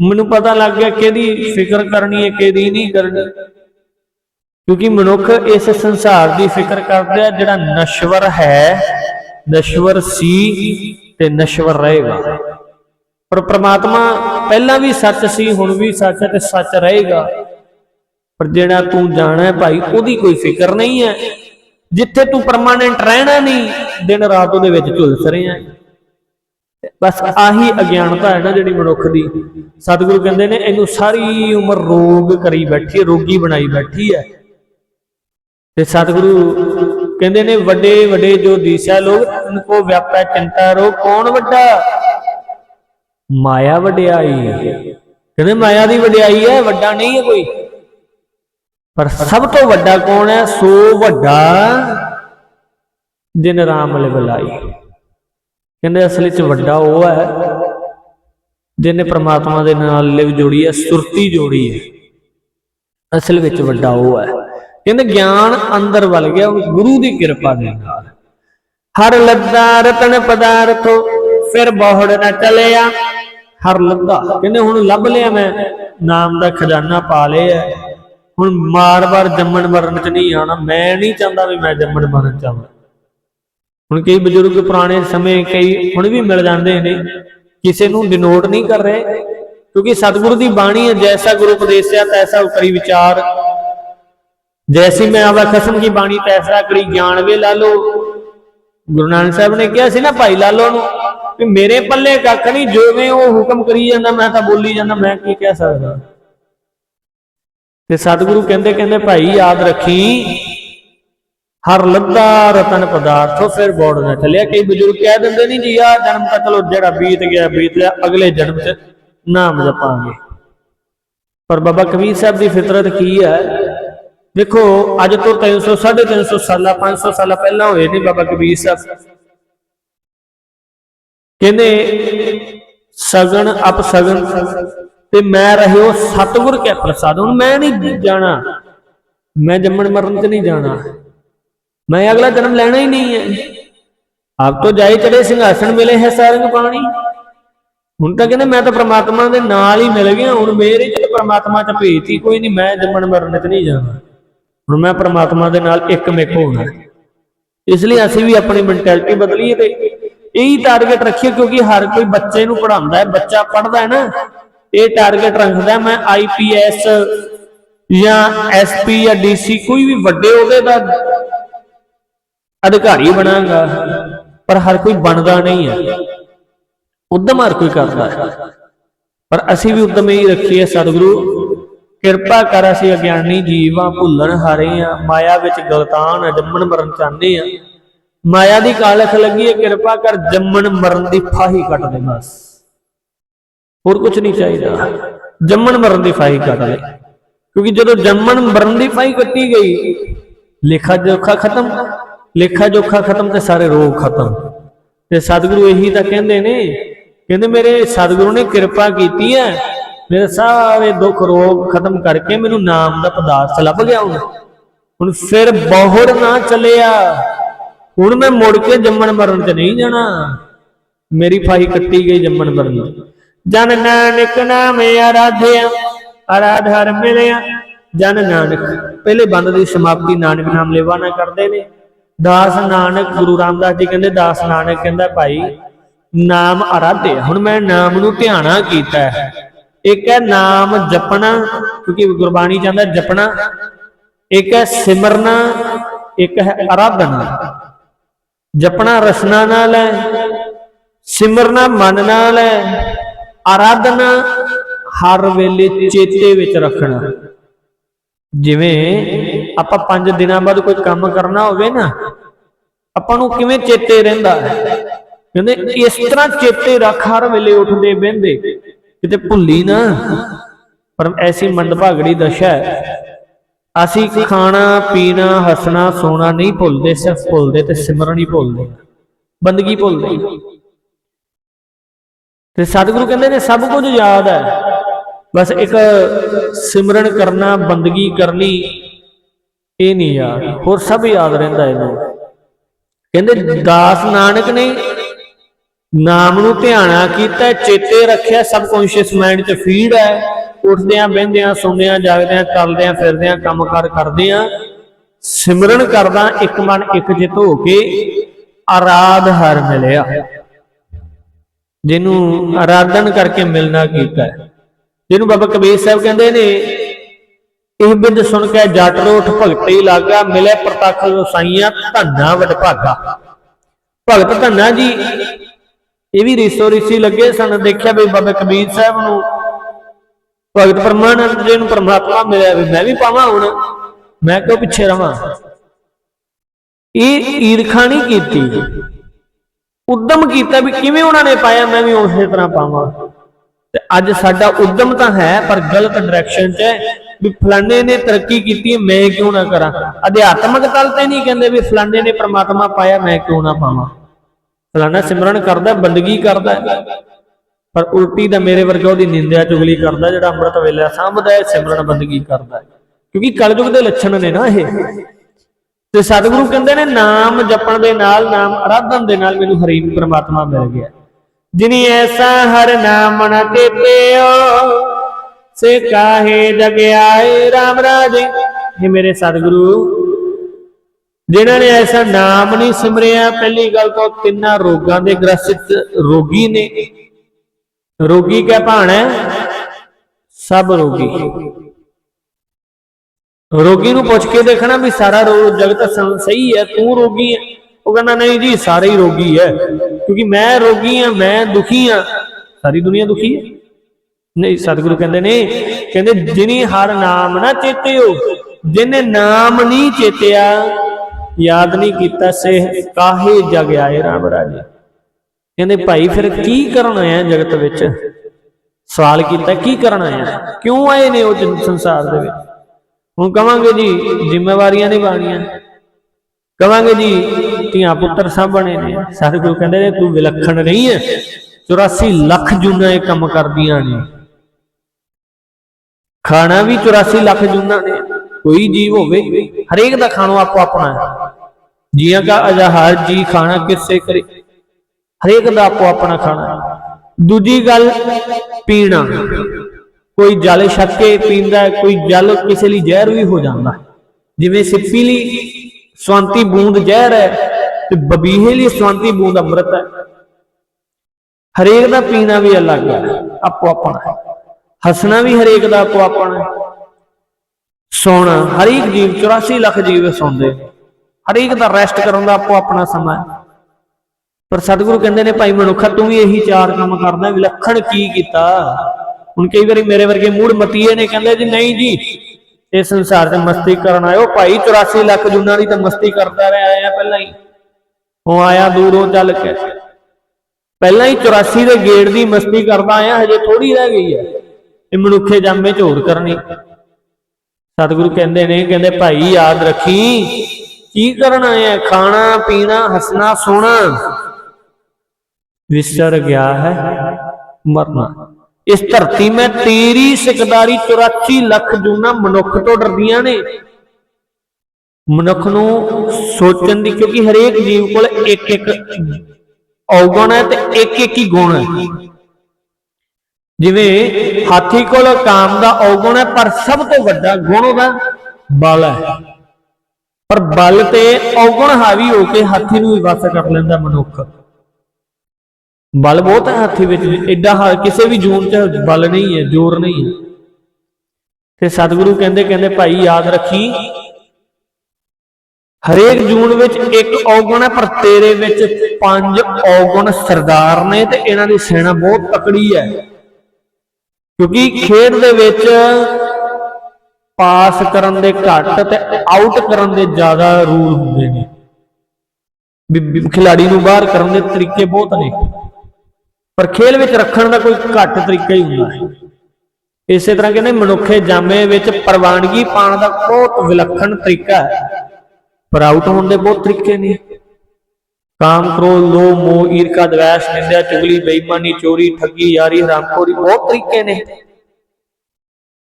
ਮੈਨੂੰ ਪਤਾ ਲੱਗ ਗਿਆ ਕਿਹਦੀ ਫਿਕਰ ਕਰਨੀ ਹੈ, ਕਿਹਦੀ ਨਹੀਂ ਕਰਨੀ। ਕਿਉਂਕਿ ਮਨੁੱਖ ਇਸ ਸੰਸਾਰ ਦੀ ਫਿਕਰ ਕਰਦਾ ਹੈ, ਜਿਹੜਾ ਨਸ਼ਵਰ ਹੈ, ਨਸ਼ਵਰ ਸੀ ਤੇ ਨਸ਼ਵਰ ਰਹੇਗਾ। ਪਰ ਪ੍ਰਮਾਤਮਾ ਪਹਿਲਾਂ ਵੀ ਸੱਚ ਸੀ, ਹੁਣ ਵੀ ਸੱਚ ਹੈ ਤੇ ਸੱਚ ਰਹੇਗਾ। ਪਰ ਜਿਹੜਾ ਤੂੰ ਜਾਣਾ ਹੈ ਭਾਈ, ਉਹਦੀ ਕੋਈ ਫਿਕਰ ਨਹੀਂ ਹੈ। ਜਿੱਥੇ ਤੂੰ ਪਰਮਾਨੈਂਟ ਰਹਿਣਾ ਨਹੀਂ, ਦਿਨ ਰਾਤ ਉਹਦੇ ਵਿੱਚ ਝੁਲਸ ਰਿਹਾ ਹੈ। ਬਸ ਆਹੀ ਅਗਿਆਨਤਾ ਹੈ ਨਾ ਜਿਹੜੀ ਮਨੁੱਖ ਦੀ। ਸਤਿਗੁਰੂ ਕਹਿੰਦੇ ਨੇ, ਇਹਨੂੰ ਸਾਰੀ ਉਮਰ ਰੋਗ ਕਰੀ ਬੈਠੀ ਹੈ, ਰੋਗੀ ਬਣਾਈ ਬੈਠੀ ਹੈ। ਤੇ ਸਤਿਗੁਰੂ ਕਹਿੰਦੇ ਨੇ, ਵੱਡੇ ਵੱਡੇ ਜੋ ਦੀਸਿਆ ਲੋਗ ਇਨਕੋ ਵਿਆਪੈ ਚਿੰਤਾ ਰੋ ਕੌਣ ਵੱਡਾ? ਮਾਇਆ ਵਡਿਆਈ। ਕਹਿੰਦੇ ਮਾਇਆ ਦੀ ਵਡਿਆਈ ਹੈ, ਵੱਡਾ ਨਹੀਂ ਹੈ ਕੋਈ। ਪਰ ਸਭ ਤੋਂ ਵੱਡਾ ਕੌਣ ਹੈ? ਸੋ ਵੱਡਾ ਦਿਨ ਰਾਮ ਲਿ ਬੁਲਾਈ ਕਹਿੰਦੇ ਅਸਲ ਵਿੱਚ ਵੱਡਾ ਉਹ ਹੈ, ਜਿਹਨੇ ਪ੍ਰਮਾਤਮਾ ਦੇ ਨਾਲ ਲਿਵ ਜੋੜੀ ਹੈ, ਸੁਰਤੀ ਜੋੜੀ ਹੈ। ਅਸਲ ਵਿੱਚ ਵੱਡਾ ਉਹ ਹੈ। ਕਹਿੰਦੇ ਗਿਆਨ ਅੰਦਰ ਵਲ ਗਿਆ, ਉਹ ਗੁਰੂ ਦੀ ਕਿਰਪਾ ਦੇ ਨਾਲ। ਹਰ ਲੱਦਾ ਰਤਨ ਪਦਾਰਥੋ, ਫਿਰ ਬਹੁੜ ਨਾ ਚਲਿਆ। ਹਰ ਲੱਦਾ, ਕਹਿੰਦੇ ਹੁਣ ਲੱਭ ਲਿਆ ਮੈਂ, ਨਾਮ ਦਾ ਖਜ਼ਾਨਾ ਪਾ ਲਿਆ ਹੁਣ ਮਾਰ-ਮਾਰ ਜੰਮਣ ਮਰਨ ਚ ਨਹੀਂ ਆਣਾ ਮੈਂ ਨਹੀਂ ਚਾਹੁੰਦਾ ਵੀ ਮੈਂ ਜੰਮਣ ਮਰਨ ਆਵਾਂ। ਹੁਣ ਕਈ ਬਜ਼ੁਰਗ ਪੁਰਾਣੇ ਸਮੇਂ ਕਈ ਹੁਣ ਵੀ ਮਿਲ ਜਾਂਦੇ ਨੇ, ਕਿਸੇ ਨੂੰ ਡਿਨੋਟ ਨਹੀਂ ਕਰ ਰਹੇ, ਕਿਉਂਕਿ ਸਤਿਗੁਰੂ ਦੀ ਬਾਣੀ ਹੈ, ਜੈਸਾ ਗੁਰੂ ਉਪਦੇਸਿਆ, ਤੈਸਾ ਕਰੀ ਵਿਚਾਰ। ਜੈਸੀ ਮੈਂ ਆਵਾ ਖਸਮ ਕੀ ਬਾਣੀ, ਤੈਸਾ ਕਰੀ ਗਿਆਨ ਵੇ ਲਾ ਲੋ ਗੁਰੂ ਨਾਨਕ ਸਾਹਿਬ ਨੇ ਕਿਹਾ ਸੀ ਨਾ, ਭਾਈ ਲਾਲੋ ਨੂੰ ਵੀ ਮੇਰੇ ਪੱਲੇ ਕੱਖ ਨਹੀਂ ਜਿਵੇਂ ਉਹ ਹੁਕਮ ਕਰੀ ਜਾਂਦਾ, ਮੈਂ ਤਾਂ ਬੋਲੀ ਜਾਂਦਾ, ਮੈਂ ਕੀ ਕਹਿ ਸਕਦਾ? ਤੇ ਸਤਿਗੁਰੂ ਕਹਿੰਦੇ ਕਹਿੰਦੇ ਭਾਈ, ਯਾਦ ਰੱਖੀ ਹਰ ਲੱਦਾ ਰਤਨ ਪਦਾਰਥੋ ਫਿਰ ਬੋੜ ਨਾ ਚੱਲਿਆ ਕਈ ਬਜ਼ੁਰਗ ਕਹਿ ਦਿੰਦੇ ਨਹੀਂ ਜੀ ਆ ਜਨਮ ਤਾਂ ਚਲੋ ਜਿਹੜਾ ਬੀਤ ਗਿਆ ਬੀਤ ਗਿਆ ਅਗਲੇ ਜਨਮ 'ਚ ਨਾਮ ਜਪਾਂਗੇ। ਪਰ ਬਾਬਾ ਕਬੀਰ ਸਾਹਿਬ ਦੀ ਫਿਤਰਤ ਕੀ ਹੈ? ਦੇਖੋ ਅੱਜ ਤੋਂ 300 350 ਸਾਲਾਂ 500 ਸਾਲਾਂ ਪਹਿਲਾਂ ਹੋਏ ਨੇ ਬਾਬਾ ਕਬੀਰ ਸਾਹਿਬ। ਕਹਿੰਦੇ ਸਗਨ ਅਪ ਸਗਨ ਤੇ ਮੈਂ ਰਹਿਓ ਸਤਿਗੁਰ ਕੇ ਪ੍ਰਸਾਦ। ਹੁਣ ਮੈਂ ਨਹੀਂ ਜਾਣਾ। ਮੈਂ ਜੰਮਣ ਮਰਨ ਤੇ ਨਹੀਂ ਜਾਣਾ। ਮੈਂ ਅਗਲਾ ਜਨਮ ਲੈਣਾ ਹੀ ਨਹੀਂ ਹੈ। ਆਪ ਤੋਂ ਜਾਏ ਚੜੇ ਸਿੰਘਾਸਣ ਮਿਲੇ ਹੈ ਸਾਰੰਗ ਪਾਣੀ। ਹੁਣ ਤਾਂ ਕਹਿੰਦੇ ਮੈਂ ਤਾਂ ਪ੍ਰਮਾਤਮਾ ਦੇ ਨਾਲ ਹੀ ਮਿਲ ਗਿਆ ਹੁਣ ਮੇਰੇ ਚ ਪ੍ਰਮਾਤਮਾ ਚ ਭੇਤ ਕੋਈ ਨਹੀਂ ਮੈਂ ਜੰਮਣ ਮਰਨ ਤੇ ਨਹੀਂ ਜਾਣਾ। ਹੁਣ ਮੈਂ ਪ੍ਰਮਾਤਮਾ ਦੇ ਨਾਲ ਇੱਕ ਮਿਕ ਹੋਣਾ। ਇਸ ਲਈ ਅਸੀਂ ਵੀ ਆਪਣੀ ਮੈਂਟੈਲਿਟੀ ਬਦਲੀਏ ਤੇ ਇਹੀ ਟਾਰਗੇਟ ਰੱਖੀਏ ਕਿਉਂਕਿ ਹਰ ਕੋਈ ਬੱਚੇ ਨੂੰ ਪੜਾਉਂਦਾ ਹੈ ਬੱਚਾ ਪੜਦਾ ਹੈ ਨਾ ਇਹ ਟਾਰਗੇਟ ਰੱਖਦਾ ਹੈ, ਮੈਂ ਆਈਪੀਐਸ ਜਾਂ ਐਸਪੀ ਜਾਂ ਡੀਸੀ ਕੋਈ ਵੀ ਵੱਡੇ ਉਹਦੇ ਦਾ ਅਧਿਕਾਰੀ ਬਣਾਂਗਾ, ਪਰ ਹਰ ਕੋਈ ਬਣਦਾ ਨਹੀਂ ਹੈ। ਉਦਮ ਹਰ ਕੋਈ ਕਰਦਾ ਹੈ। ਪਰ ਅਸੀਂ ਵੀ ਉਦਮ ਹੀ ਰੱਖੀਏ ਸਤਿਗੁਰੂ। ਕਿਰਪਾ ਕਰ ਅਸੀਂ ਅਗਿਆਨੀ ਜੀਵਾਂ ਭੁੱਲਣ ਹਾਰੇ ਆ ਮਾਇਆ ਵਿੱਚ ਗਲਤਾਨ ਜੰਮਣ ਮਰਨ ਚਾਹੁੰਦੇ ਆ ਮਾਇਆ ਦੀ ਕਾਲਖ ਲੱਗੀ ਹੈ, ਕਿਰਪਾ ਕਰ ਜੰਮਣ ਮਰਨ ਦੀ ਫਾਹੀ ਕੱਟ ਦੇ ਬਸ। ਹੋਰ ਕੁਝ ਨਹੀਂ ਚਾਹੀਦਾ। ਜੰਮਣ ਮਰਨ ਦੀ ਫਾਹੀ ਕੱਟ ਲੈ ਕਿਉਂਕਿ ਜਦੋਂ ਜੰਮਣ ਮਰਨ ਦੀ ਫਾਹੀ ਕੱਟੀ ਗਈ, ਲੇਖਾ ਜੋਖਾ ਖਤਮ। ਲੇਖਾ ਜੋਖਾ ਖਤਮ ਤੇ ਸਾਰੇ ਰੋਗ ਖਤਮ। ਤੇ ਸਤਿਗੁਰੂ ਇਹੀ ਤਾਂ ਕਹਿੰਦੇ ਨੇ, ਕਹਿੰਦੇ ਮੇਰੇ ਸਤਿਗੁਰੂ ਨੇ ਕਿਰਪਾ ਕੀਤੀ ਹੈ ਮੇਰੇ ਸਾਰੇ ਦੁੱਖ ਰੋਗ ਖਤਮ ਕਰਕੇ ਮੈਨੂੰ ਨਾਮ ਦਾ ਪਦਾਰਥ ਲੱਭ ਗਿਆ ਹੁਣ। ਹੁਣ ਫਿਰ ਬਹੁੜ ਨਾ ਚੱਲਿਆ। ਹੁਣ ਮੈਂ ਮੁੜ ਕੇ ਜੰਮਣ ਮਰਨ ਤੇ ਨਹੀਂ ਜਾਣਾ। ਮੇਰੀ ਫਾਹੀ ਕੱਟੀ ਗਈ ਜੰਮਣ ਮਰਨ ਜਨ ਨਾਨਕ ਨਾਮ ਆਰਾਧਿਆ ਆਰਾਧਰ ਮਿਲਿਆ। ਜਨ ਨਾਨਕ, ਪਹਿਲੇ ਬੰਦ ਦੀ ਸਮਾਪਤੀ ਨਾਨਕ ਨਾਮ ਲੈਵਾ ਨਾ ਕਰਦੇ ਨੇ। ਦਾਸ ਨਾਨਕ, ਗੁਰੂ ਰਾਮਦਾਸ ਜੀ ਕਹਿੰਦੇ, ਦਾਸ ਨਾਨਕ ਕਹਿੰਦਾ, ਭਾਈ, ਨਾਮ ਆਰਾਧਿਆ ਹੁਣ ਮੈਂ ਨਾਮ ਨੂੰ ਧਿਆਣਾ ਕੀਤਾ ਹੈ। ਇੱਕ ਹੈ ਨਾਮ ਜਪਣਾ, ਕਿਉਂਕਿ ਗੁਰਬਾਣੀ ਚਾਹੁੰਦਾ ਜਪਣਾ। ਇੱਕ ਹੈ ਸਿਮਰਨਾ, ਇੱਕ ਹੈ ਅਰਾਧਨਾ। ਜਪਣਾ ਰਸਨਾ ਨਾਲ ਹੈ, ਸਿਮਰਨਾ ਮਨ ਨਾਲ ਹੈ ਆਰਾਧਨਾ ਹਰ ਵੇਲੇ ਚੇਤੇ ਵਿੱਚ ਰੱਖਣਾ। ਜਿਵੇਂ ਆਪਾਂ 5 ਦਿਨਾਂ ਬਾਅਦ ਕੋਈ ਕੰਮ ਕਰਨਾ ਹੋਵੇ ਨਾ, ਆਪਾਂ ਨੂੰ ਕਿਵੇਂ ਚੇਤੇ ਰਹਿੰਦਾ? ਕਹਿੰਦੇ, ਇਸ ਤਰ੍ਹਾਂ ਚੇਤੇ ਰੱਖ, ਹਰ ਵੇਲੇ ਉੱਠਦੇ ਬਹਿੰਦੇ। ਕਿਤੇ ਭੁੱਲੀ ਨਾ। ਪਰ ਐਸੀ ਮੰਦਭਾਗੜੀ ਦਸ਼ਾ ਹੈ। ਅਸੀਂ ਖਾਣਾ, ਪੀਣਾ, ਹੱਸਣਾ, ਸੋਣਾ ਨਹੀਂ ਭੁੱਲਦੇ, ਸਿਰਫ ਭੁੱਲਦੇ ਤੇ ਸਿਮਰਨ ਹੀ ਭੁੱਲਦੇ। ਬੰਦਗੀ ਭੁੱਲਦੇ। ਤੇ ਸਤਿਗੁਰੂ ਕਹਿੰਦੇ ਨੇ, ਸਭ ਕੁਝ ਯਾਦ ਹੈ। ਬਸ ਇੱਕ ਸਿਮਰਨ ਕਰਨਾ, ਬੰਦਗੀ ਕਰਨੀ ਇਹ ਨਹੀਂ ਯਾਦ ਹੋਰ ਸਭ ਯਾਦ ਰਹਿੰਦਾ ਇਹਨੂੰ। ਕਹਿੰਦੇ, ਦਾਸ ਨਾਨਕ ਨੇ ਨਾਮ ਨੂੰ ਧਿਆਣਾ ਕੀਤਾ, ਚੇਤੇ ਰੱਖਿਆ ਸਬਕੌਂਸ਼ੀਅਸ ਮਾਈਂਡ 'ਚ ਫੀਡ ਹੈ। ਉੱਠਦਿਆਂ, ਬਹਿੰਦਿਆਂ, ਸੌਂਦਿਆਂ, ਜਾਗਦਿਆਂ, ਚੱਲਦਿਆਂ, ਫਿਰਦਿਆਂ ਕੰਮਕਾਰ ਕਰਦਿਆਂ, ਸਿਮਰਨ ਕਰਦਾ, ਇੱਕ ਮਨ ਇੱਕ ਚਿਤ ਹੋ ਕੇ ਆਰਾਧ ਹਰ ਮਿਲਿਆ। ਜਿਹਨੂੰ ਆਰਾਧਨ ਕਰਕੇ ਮਿਲਣਾ ਕੀਤਾ। ਜਿਹਨੂੰ ਬਾਬਾ ਕਬੀਰ ਸਾਹਿਬ ਕਹਿੰਦੇ ਨੇ ਇਹ ਬਿੰਦ ਸੁਣ ਕੇ ਜੱਟ ਰੋਠ ਭਗਤੀ ਲਾਗਾ ਮਿਲੇ ਪ੍ਰਤੱਖ ਗੋਸਾਈਆਂ ਧੰਨਾ ਵਡਭਾਗਾ ਭਗਤ ਧੰਨਾ ਜੀ, ਇਹ ਵੀ ਰੀਸੋ ਰੀਸੀ ਲੱਗੇ ਸਨ, ਦੇਖਿਆ ਵੀ ਬਾਬਾ ਕਬੀਰ ਸਾਹਿਬ ਨੂੰ ਭਗਤ ਪਰਮਾਨੰਦ ਜੀ ਨੂੰ ਪਰਮਾਤਮਾ ਮਿਲਿਆ ਵੀ ਮੈਂ ਵੀ ਪਾਵਾਂ ਹੁਣ, ਮੈਂ ਕਿਉਂ ਪਿੱਛੇ ਰਵਾਂ? ਇਹ ਈਰਖਾ ਨਹੀਂ ਕੀਤੀ। ਉਦਮ ਕੀਤਾ ਵੀ ਕਿਵੇਂ ਉਹਨਾਂ ਨੇ ਪਾਇਆ, ਮੈਂ ਵੀ ਉਸੇ ਤਰ੍ਹਾਂ ਪਾਵਾਂ। ਤੇ ਅੱਜ ਸਾਡਾ ਉਦਮ ਤਾਂ ਹੈ, ਪਰ ਗਲਤ ਡਾਇਰੈਕਸ਼ਨ 'ਚ ਵੀ ਫਲਾਣੇ ਨੇ ਤਰੱਕੀ ਕੀਤੀ, ਮੈਂ ਕਿਉਂ ਨਾ ਕਰਾਂ? ਅਧਿਆਤਮਕ ਤਲ ਤੇ ਨਹੀਂ ਕਹਿੰਦੇ ਵੀ ਫਲਾਣੇ ਨੇ ਪ੍ਰਮਾਤਮਾ ਪਾਇਆ, ਮੈਂ ਕਿਉਂ ਨਾ ਪਾਵਾਂ? ਫਲਾਣਾ ਸਿਮਰਨ ਕਰਦਾ, ਬੰਦਗੀ ਕਰਦਾ, ਪਰ ਉਲਟੀ ਦਾ ਮੇਰੇ ਵਰਗਾ ਉਹਦੀ ਨਿੰਦਿਆ ਚੁਗਲੀ ਕਰਦਾ, ਜਿਹੜਾ ਅੰਮ੍ਰਿਤ ਵੇਲੇ ਸਾਂਭਦਾ ਹੈ, ਸਿਮਰਨ ਬੰਦਗੀ ਕਰਦਾ ਕਿਉਂਕਿ ਕਲਯੁਗ ਦੇ ਲੱਛਣ ਨੇ ਨਾ ਇਹ। ਤੇ ਸਤਿਗੁਰੂ ਕਹਿੰਦੇ ਨੇ, ਨਾਮ ਜਪਣ ਦੇ ਨਾਲ, ਨਾਮ ਅਰਾਧਨ ਦੇ ਨਾਲ ਮੈਨੂੰ ਹਰੀ ਪ੍ਰਮਾਤਮਾ ਮਿਲ ਗਿਆ। ਜਿਨੀ ਐਸਾ ਹਰ ਨਾਮ ਨ ਤੇਪਿਓ ਸੇ ਕਾਹੇ ਜਗ ਆਏ RAM ਰਾਜੇ? ਇਹ ਮੇਰੇ ਸਤਿਗੁਰੂ, ਜਿਨ੍ਹਾਂ ਨੇ ਐਸਾ ਨਾਮ ਨਹੀਂ ਸਿਮਰਿਆ, ਪਹਿਲੀ ਗੱਲ ਤਾਂ ਤਿੰਨਾਂ ਰੋਗਾਂ ਦੇ ਗ੍ਰਸਤ ਰੋਗੀ ਨੇ। ਰੋਗੀ ਕਿਆ ਭਾਣ ਹੈ? ਸਭ ਰੋਗੀ। ਰੋਗੀ ਨੂੰ ਪੁੱਛ ਕੇ ਦੇਖਣਾ ਵੀ ਸਾਰਾ ਰੋਗ ਜਗਤ ਸ- ਸਹੀ ਹੈ, ਤੂੰ ਰੋਗੀ ਹੈ? ਉਹ ਕਹਿੰਦਾ, ਨਹੀਂ ਜੀ, ਸਾਰੇ ਹੀ ਰੋਗੀ ਹੈ। ਕਿਉਂਕਿ ਮੈਂ ਰੋਗੀ ਹਾਂ, ਮੈਂ ਦੁਖੀ ਹਾਂ। ਸਾਰੀ ਦੁਨੀਆ ਦੁਖੀ ਹੈ। ਨਹੀਂ, ਸਤਿਗੁਰੂ ਕਹਿੰਦੇ ਨੇ ਕਹਿੰਦੇ ਜਿਨੀ ਹਰ ਨਾਮ ਨਾ ਚੇਤਿਓ, ਜਿਨੇ ਨਾਮ ਨਹੀਂ ਚੇਤਿਆ, ਯਾਦ ਨਹੀਂ ਕੀਤਾ ਸੇ ਕਾਹੇ ਜਗ ਆਏ ਰਾਮ ਰਾਜੇ। ਕਹਿੰਦੇ ਭਾਈ ਫਿਰ ਕੀ ਕਰਨ ਆਇਆ ਜਗਤ ਵਿੱਚ? ਸਵਾਲ ਕੀਤਾ, ਕੀ ਕਰਨ ਆਇਆ ਕਿਉਂ ਆਏ ਨੇ ਉਹ ਸੰਸਾਰ ਦੇ ਵਿੱਚ? ਹੁਣ ਕਵਾਂਗੇ ਜੀ, ਜ਼ਿੰਮੇਵਾਰੀਆਂ ਨਿਭਾਉਣੀਆਂ। ਕਵਾਂਗੇ ਜੀ, ਧੀਆਂ ਪੁੱਤਰ ਸਭ ਬਣੇ ਨੇ। ਸਤਿਗੁਰੂ ਕਹਿੰਦੇ ਨੇ, ਤੂੰ ਵਿਲੱਖਣ ਨਹੀਂ ਹੈ। 84 ਲੱਖ ਜੂਨਾਂ ਇਹ ਕੰਮ ਕਰਦੀਆਂ ਨੇ। ਖਾਣਾ ਵੀ 84 ਲੱਖ ਜੂਨਾਂ ਨੇ। ਕੋਈ ਜੀਵ ਹੋਵੇ, ਹਰੇਕ ਦਾ ਖਾਣਾ ਆਪੋ ਆਪਣਾ ਹੈ। ਜੀਆਂ ਕਾ ਅਜਹਰ, ਜੀ ਖਾਣਾ ਕਿਸੇ ਕਰੇ? ਹਰੇਕ ਦਾ ਆਪੋ ਆਪਣਾ ਖਾਣਾ ਦੂਜੀ ਗੱਲ, ਪੀਣਾ। ਕੋਈ ਜਲ ਛੱਕ ਕੇ ਪੀਂਦਾ ਕੋਈ ਜਲ ਕਿਸੇ ਲਈ ਜ਼ਹਿਰ ਵੀ ਹੋ ਜਾਂਦਾ ਜਿਵੇਂ ਸਿੱਪੀ ਲਈ ਸਵੰਤੀ ਬੂੰਦ ਜ਼ਹਿਰ ਹੈ, ਤੇ ਬਬੀਹੇ ਲਈ ਸਵੰਤੀ ਬੂੰਦ ਅੰਮ੍ਰਿਤ ਹੈ। ਹਰੇਕ ਦਾ ਪੀਣਾ ਵੀ ਅਲੱਗ ਹੈ, ਆਪੋ ਆਪਣਾ ਹੈ। ਹੱਸਣਾ ਵੀ ਹਰੇਕ ਦਾ ਆਪੋ ਆਪਣਾ ਹੈ। ਸੌਣਾ, ਹਰੇਕ ਜੀਵ 84 ਲੱਖ ਜੀਵ ਸੌਂਦੇ। ਹਰੇਕ ਦਾ ਰੈਸਟ ਕਰਨ ਦਾ ਆਪੋ ਆਪਣਾ ਸਮਾਂ ਪਰ ਸਤਿਗੁਰੂ ਕਹਿੰਦੇ ਨੇ, ਭਾਈ ਮਨੁੱਖਾ, ਤੂੰ ਵੀ ਇਹੀ ਚਾਰ ਕੰਮ ਕਰਦਾ ਵਿਲੱਖਣ ਕੀ ਕੀਤਾ? ਹੁਣ ਕਈ ਵਾਰੀ ਮੇਰੇ ਵਰਗੇ ਮੂੜ ਮਤੀਏ ਨੇ ਕਹਿੰਦੇ ਜੀ, ਨਹੀਂ ਜੀ ਇਹ ਸੰਸਾਰ 'ਚ ਮਸਤੀ ਕਰਨ ਆਇਓ। ਭਾਈ 84 ਲੱਖ ਜੁਨਾਂ ਦੀ ਤਾਂ ਮਸਤੀ ਕਰਦਾ ਰਿਹਾ ਆਇਆ ਪਹਿਲਾਂ ਹੀ। ਉਹ ਆਇਆ ਦੂਰੋਂ ਚੱਲ ਕੇ। ਪਹਿਲਾਂ ਹੀ 84 ਦੇ ਗੇੜ ਦੀ ਮਸਤੀ ਕਰਦਾ ਆਇਆ, ਹਜੇ ਥੋੜੀ ਰਹਿ ਗਈ ਹੈ। ਇਹ ਮਨੁੱਖੇ ਜਾਮੇ ਚ ਹੋਰ ਕਰਨੀ। ਸਤਿਗੁਰੂ ਕਹਿੰਦੇ ਨੇ, ਕਹਿੰਦੇ, ਭਾਈ, ਯਾਦ ਰੱਖੀ। ਕੀ ਕਰਨਾ ਹੈ? ਖਾਣਾ, ਪੀਣਾ, ਹੱਸਣਾ, ਸੋਣਾ? ਵਿਸਰ ਗਿਆ ਹੈ, ਮਰਨਾ। ਇਸ ਧਰਤੀ ਮੈਂ ਤੇਰੀ ਸਿਕਦਾਰੀ 84 ਲੱਖ ਜੂਨਾ ਮਨੁੱਖ ਤੋਂ ਡਰਦੀਆਂ ਨੇ। ਮਨੁੱਖ ਨੂੰ ਸੋਚਣ ਦੀ, ਕਿਉਂਕਿ ਹਰੇਕ ਜੀਵ ਕੋਲ ਇੱਕ ਇੱਕ ਔਗਣ ਹੈ ਤੇ ਇੱਕ ਇੱਕ ਹੀ ਗੁਣ ਹੈ। ਜਿਵੇਂ ਹਾਥੀ ਕੋਲ ਕਾਮ ਦਾ ਔਗਣ ਹੈ, ਪਰ ਸਭ ਤੋਂ ਵੱਡਾ ਗੁਣ ਉਹਦਾ ਬਲ ਹੈ। ਪਰ ਬਲ ਤੇ ਔਗੁਣ ਹਾਵੀ ਹੋ ਕੇ ਹਾਥੀ ਨੂੰ ਵੀ ਵਸ ਕਰ ਲੈਂਦਾ ਮਨੁੱਖ। ਬਲ ਬਹੁਤ ਹੈ ਹਾਥੀ ਵਿੱਚ। ਐਡਾ ਹਾ- ਕਿਸੇ ਵੀ ਜੂਨ ਚ ਬਲ ਨਹੀਂ ਹੈ, ਜ਼ੋਰ ਨਹੀਂ ਹੈ। ਤੇ ਸਤਿਗੁਰੂ ਕਹਿੰਦੇ ਕਹਿੰਦੇ, ਭਾਈ, ਯਾਦ ਰੱਖੀ। ਹਰੇਕ ਜੂਨ ਵਿੱਚ ਇੱਕ ਔਗੁਣ ਹੈ, ਪਰ ਤੇਰੇ ਵਿੱਚ ਪੰਜ ਔਗੁਣ ਸਰਦਾਰ ਨੇ ਤੇ ਇਹਨਾਂ ਦੀ ਸੈਨਾ ਬਹੁਤ ਤਕੜੀ ਹੈ। ਕਿਉਂਕਿ ਖੇਡ ਦੇ ਵਿੱਚ ਪਾਸ ਕਰਨ ਦੇ ਘੱਟ ਤੇ ਆਊਟ ਕਰਨ ਦੇ ਜ਼ਿਆਦਾ ਰੂਲ ਹੁੰਦੇ ਨੇ। ਖਿਲਾੜੀ ਨੂੰ ਬਾਹਰ ਕਰਨ ਦੇ ਤਰੀਕੇ ਬਹੁਤ ਨੇ। ਪਰ ਖੇਲ ਵਿੱਚ ਰੱਖਣ ਦਾ ਕੋਈ ਘੱਟ ਤਰੀਕਾ ਹੀ ਹੁੰਦਾ ਹੈ। ਇਸੇ ਤਰ੍ਹਾਂ ਕਹਿੰਦੇ ਮਨੁੱਖੇ ਜਾਮੇ ਵਿੱਚ ਪ੍ਰਵਾਨਗੀ ਪਾਉਣ ਦਾ ਬਹੁਤ ਵਿਲੱਖਣ ਤਰੀਕਾ ਹੈ। ਪਰ ਆਊਟ ਹੋਣ ਦੇ ਬਹੁਤ ਤਰੀਕੇ ਨੇ। ਕਾਮ ਕ੍ਰੋਧ ਲੋਭ ਮੋਹ ਈਰਖਾ ਦਵੈਸ਼ ਨਿੰਦਿਆ ਚੁਗਲੀ ਬੇਈਮਾਨੀ ਚੋਰੀ ਠੱਗੀ ਯਾਰੀ ਹਰਾਮਖੋਰੀ ਬਹੁਤ ਤਰੀਕੇ ਨੇ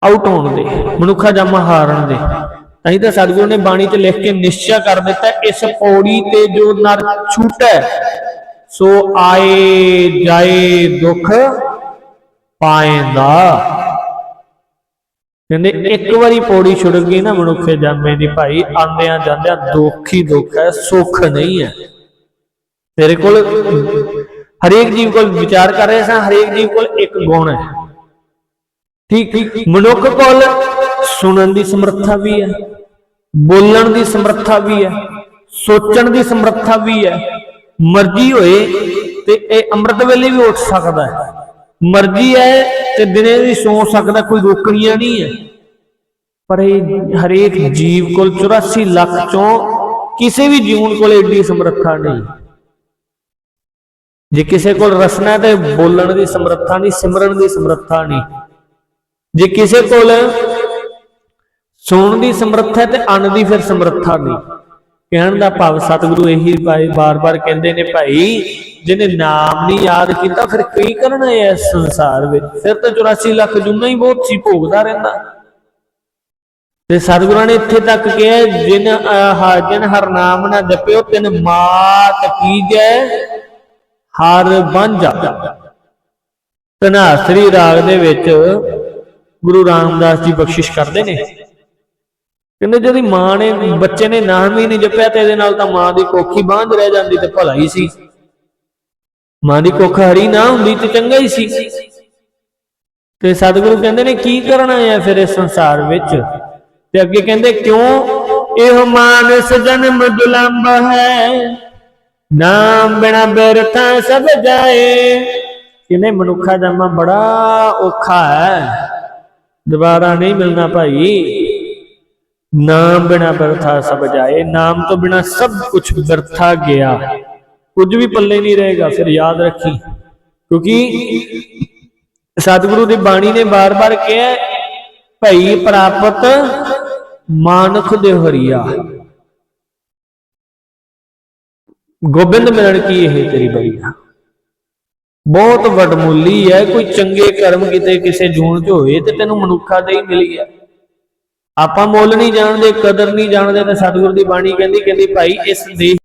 ਆਊਟ ਹੋਣ ਦੇ ਮਨੁੱਖਾ ਜਾਮਾ ਹਾਰਨ ਦੇ ਤਾਂ ਹੀ ਤਾਂ ਸਤਿਗੁਰੂ ਨੇ ਬਾਣੀ 'ਚ ਲਿਖ ਕੇ ਨਿਸ਼ਚੈ ਕਰ ਦਿੱਤਾ, ਇਸ ਪੌੜੀ ਤੇ ਜੋ ਨਰ ਛੂਟੈ, ਸੋ ਆਏ ਜਾਏ ਦੁੱਖ ਪਾਏਂਦਾ। ਕਹਿੰਦੇ ਇੱਕ ਵਾਰੀ ਪੌੜੀ ਛੁੱਟ ਗਈ ਨਾ ਮਨੁੱਖੇ ਜਾਮੇ ਦੀ ਭਾਈ ਆਂਦਿਆਂ ਜਾਂਦਿਆਂ ਦੁੱਖ ਹੀ ਦੁੱਖ ਹੈ, ਸੁੱਖ ਨਹੀਂ ਹੈ। ਤੇਰੇ ਕੋਲ ਹਰੇਕ ਜੀਵ ਕੋਲ ਵਿਚਾਰ ਕਰ ਰਹੇ ਸਾਂ, ਹਰੇਕ ਜੀਵ ਕੋਲ ਇੱਕ ਗੁਣ ਹੈ। ਠੀਕ ਠੀਕ ਮਨੁੱਖ ਕੋਲ ਸੁਣਨ ਦੀ ਸਮਰੱਥਾ ਵੀ ਹੈ, ਬੋਲਣ ਦੀ ਸਮਰੱਥਾ ਵੀ ਹੈ, ਸੋਚਣ ਦੀ ਸਮਰੱਥਾ ਵੀ ਹੈ। ਮਰਜ਼ੀ ਹੋਏ ਤੇ ਇਹ ਅੰਮ੍ਰਿਤ ਵੇਲੇ ਵੀ ਉੱਠ ਸਕਦਾ ਹੈ। ਮਰਜ਼ੀ ਹੈ ਤੇ ਦਿਨੇ ਵੀ ਸੌ ਸਕਦਾ, ਕੋਈ ਰੋਕਣੀਆਂ ਨਹੀਂ ਹੈ। ਪਰ ਇਹ ਹਰੇਕ ਜੀਵ ਕੋਲ 84 ਲੱਖ ਚੋਂ ਕਿਸੇ ਵੀ ਜੀਵਨ ਕੋਲ ਏਡੀ ਸਮਰੱਥਾ ਨਹੀਂ। ਜੇ ਕਿਸੇ ਕੋਲ ਰਸਨਾ ਤੇ ਬੋਲਣ ਦੀ ਸਮਰੱਥਾ ਨਹੀਂ, ਸਿਮਰਨ ਦੀ ਸਮਰੱਥਾ ਨਹੀਂ। ਜੇ ਕਿਸੇ ਕੋਲ ਸੁਣਨ ਦੀ ਸਮਰੱਥਾ ਤੇ ਅੰਨ ਦੀ ਫਿਰ ਸਮਰੱਥਾ ਨਹੀਂ। ਕਹਿਣ ਦਾ ਭਾਵ ਸਤਿਗੁਰੂ ਇਹੀ ਭਾਈ ਬਾਰ-ਬਾਰ ਕਹਿੰਦੇ ਨੇ, ਭਾਈ, ਜਿਹਨੇ ਨਾਮ ਨਹੀਂ ਯਾਦ ਕੀਤਾ, ਫਿਰ ਕੀ ਕਰਨਾ ਹੈ ਇਸ ਸੰਸਾਰ ਵਿੱਚ? ਫਿਰ ਤਾਂ 84 ਲੱਖ ਜੁਨਾ ਹੀ ਬਹੁਤ ਸੀ, ਭੋਗਦਾ ਰਹਿੰਦਾ। ਤੇ ਸਤਿਗੁਰਾਂ ਨੇ ਇੱਥੇ ਤੱਕ ਕਿਹਾ ਜਿਨ, ਆਹ, ਜਿਨ ਹਰ ਨਾਮ ਨਾ ਜਪਿਓ, ਤਿਨ ਮਾਤ ਕੀਜੈ ਹਰ ਬੰਝਾ ਤਨਾਸਰੀ ਰਾਗ ਦੇ ਵਿੱਚ ਗੁਰੂ ਰਾਮਦਾਸ ਜੀ ਬਖਸ਼ਿਸ਼ ਕਰਦੇ ਨੇ। ਕਹਿੰਦੇ ਜਿਹਦੀ ਮਾਂ ਨੇ, ਬੱਚੇ ਨੇ ਨਾਮ ਹੀ ਨਹੀਂ ਜਪਿਆ ਤੇ ਇਹਦੇ ਨਾਲ ਤਾਂ ਮਾਂ ਦੀ ਕੋਖੀ ਬਾਂਝ ਰਹਿ ਜਾਂਦੀ ਤੇ ਭਲਾ ਹੀ ਸੀ। ਮਾਂ ਦੀ ਕੁੱਖ ਹਰੀ ਨਾ ਹੁੰਦੀ ਤੇ ਚੰਗਾ ਹੀ ਸੀ। ਤੇ ਸਤਿਗੁਰੂ ਕਹਿੰਦੇ ਨੇ, ਕੀ ਕਰਨਾ ਹੈ ਫਿਰ ਇਸ ਸੰਸਾਰ ਵਿੱਚ? ਤੇ ਅੱਗੇ ਕਹਿੰਦੇ, ਕਿਉਂ? ਇਹ ਮਾਨਸ ਜਨਮ ਦੁਲੰਭ ਹੈ। ਨਾਮ ਬਿਨਾ ਬਿਰਥਾ ਸਭ ਜਾਏ। ਕਹਿੰਦੇ ਮਨੁੱਖਾ ਜਨਮ ਬੜਾ ਔਖਾ ਹੈ। ਦੁਬਾਰਾ ਨਹੀਂ ਮਿਲਣਾ ਭਾਈ। ਨਾਮ ਬਿਨਾ ਬਰਥਾ ਸਭ ਜਾਏ। ਨਾਮ ਤੋਂ ਬਿਨਾ ਸਭ ਕੁਝ ਬਰਥਾ ਗਿਆ। ਕੁਝ ਵੀ ਪੱਲੇ ਨਹੀਂ ਰਹੇਗਾ, ਫਿਰ ਯਾਦ ਰੱਖੀ। ਕਿਉਂਕਿ ਸਤਿਗੁਰੂ ਦੀ ਬਾਣੀ ਨੇ ਬਾਰ-ਬਾਰ ਕਿਹਾ ਭਈ ਪ੍ਰਾਪਤ ਮਾਨੁਖ ਦੇ ਹਰੀਆ। ਗੋਬਿੰਦ ਮਿਲਣ ਕੀ ਇਹ ਤੇਰੀ ਬਰੀਆ ਬਹੁਤ ਵਡਮੁੱਲੀ ਹੈ ਕੋਈ ਚੰਗੇ ਕਰਮ ਕਿਤੇ ਕਿਸੇ ਜੂਨ ਚ ਹੋਏ ਤੇ ਤੈਨੂੰ ਮਨੁੱਖਾ ਤੇ ਹੀ ਮਿਲੀ ਹੈ ਆਪਾਂ ਮੁੱਲ ਨਹੀਂ ਜਾਣਦੇ, ਕਦਰ ਨਹੀਂ ਜਾਣਦੇ ਤੇ ਸਤਿਗੁਰ ਦੀ ਬਾਣੀ ਕਹਿੰਦੀ ਕਹਿੰਦੀ ਭਾਈ, ਇਸ ਦੇਹ